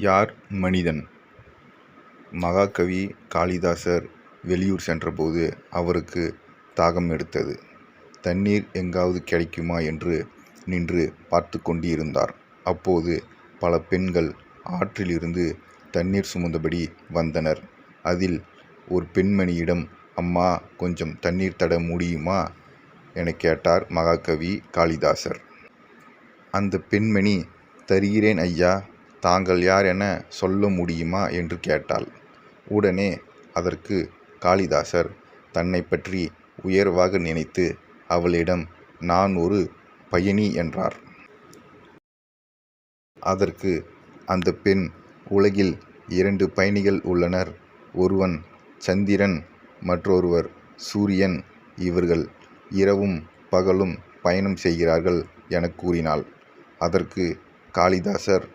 யார் மனிதன் மகாகவி காளிதாசர் வெளியூர் சென்றபோது அவருக்கு தாகம் எடுத்தது. தண்ணீர் எங்காவது கிடைக்குமா என்று நின்று பார்த்து கொண்டிருந்தார். அப்போது பல பெண்கள் ஆற்றிலிருந்து தண்ணீர் சுமந்தபடி வந்தனர். அதில் ஒரு பெண்மணியிடம் அம்மா கொஞ்சம் தண்ணீர் தட முடியுமா? என கேட்டார் மகாகவி காளிதாசர். அந்த பெண்மணி தருகிறேன் ஐயா. தாங்கள் யார் என சொல்ல முடியுமா? என்று கேட்டாள். உடனே அதற்கு காளிதாசர் தன்னை பற்றி உயர்வாக நினைத்து அவளிடம் நான் ஒரு பயணி என்றார். அதற்கு அந்த பெண் உலகில் இரண்டு பயணிகள் உள்ளனர். ஒருவன் சந்திரன் மற்றொருவர் சூரியன். இவர்கள் இரவும் பகலும் பயணம் செய்கிறார்கள் என கூறினாள். அதற்கு காளிதாசர்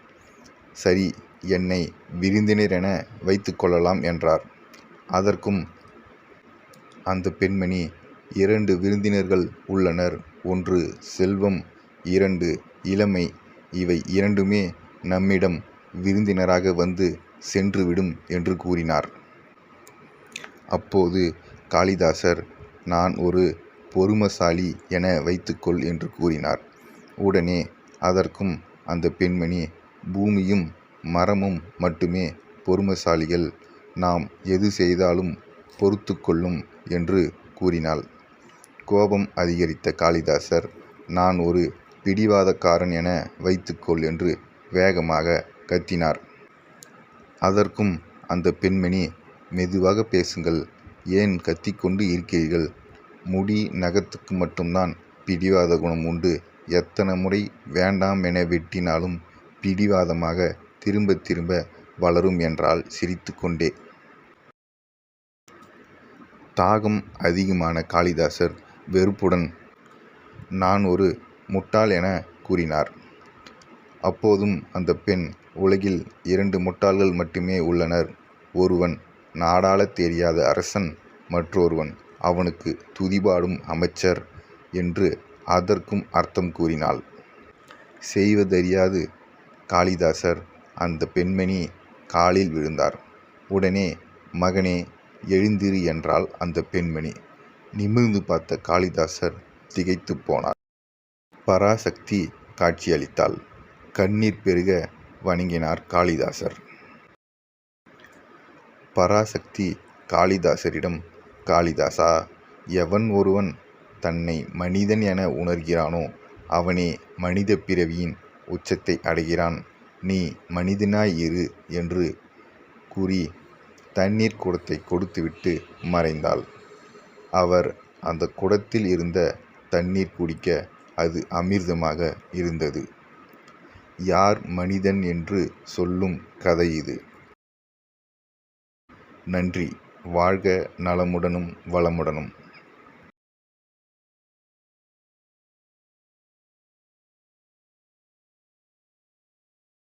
சரி என்னை விருந்தினர் என வைத்துக்கொள்ளலாம் என்றார். அதற்கும் அந்த பெண்மணி இரண்டு விருந்தினர்கள் உள்ளனர். ஒன்று செல்வம் இரண்டு இளமை. இவை இரண்டுமே நம்மிடம் விருந்தினராக வந்து சென்றுவிடும் என்று கூறினார். அப்போது காளிதாசர் நான் ஒரு பொறுமசாலி என வைத்துக்கொள் என்று கூறினார். உடனே அதற்கும் அந்த பெண்மணி பூமியும் மரமும் மட்டுமே பொறுமைசாலிகள். நாம் எது செய்தாலும் பொறுத்து கொள்ளும் என்று கூறினாள். கோபம் அதிகரித்த காளிதாசர் நான் ஒரு பிடிவாதக்காரன் என வைத்துக்கொள் என்று வேகமாக கத்தினார். அதற்கும் அந்த பெண்மணி மெதுவாக பேசுங்கள். ஏன் கத்திக்கொண்டு இருக்கிறீர்கள்? முடி நகத்துக்கு மட்டும்தான் பிடிவாத குணம் உண்டு. எத்தனை முறை வேண்டாம் என வெட்டினாலும் பிடிவாதமாக திரும்ப திரும்ப வளரும் என்றால் சிரித்துக்கொண்டே தாகம் அதிகமான காளிதாசர் வெறுப்புடன் நான் ஒரு முட்டாள் என கூறினார். அப்போதும் அந்த பெண் உலகில் இரண்டு முட்டாள்கள் மட்டுமே உள்ளனர். ஒருவன் நாடாளத் தெரியாத அரசன் மற்றொருவன் அவனுக்கு துதிபாடும் அமைச்சர் என்று அதற்கும் அர்த்தம் கூறினாள். செய்வதறியாது காளிதாசர் அந்த பெண்மணி காலில் விழுந்தார். உடனே மகனே எழுந்திரு என்றாள் அந்த பெண்மணி. நிமிர்ந்து பார்த்த காளிதாசர் திகைத்துப் போனார். பராசக்தி காட்சியளித்தாள். கண்ணீர் பெருக வணங்கினார் காளிதாசர். பராசக்தி காளிதாசரிடம் காளிதாசா எவன் ஒருவன் தன்னை மனிதன் என உணர்கிறானோ அவனே மனிதப் பிறவியின் உச்சத்தை அடைகிறான். நீ மனிதனாய் இரு என்று கூறி தண்ணீர் குடத்தை கொடுத்துவிட்டு மறைந்தாள். அவர் அந்த குடத்தில் இருந்த தண்ணீர் குடிக்க அது அமிர்தமாக இருந்தது. யார் மனிதன் என்று சொல்லும் கதை இது. நன்றி வாழ்க நலமுடனும் வளமுடனும்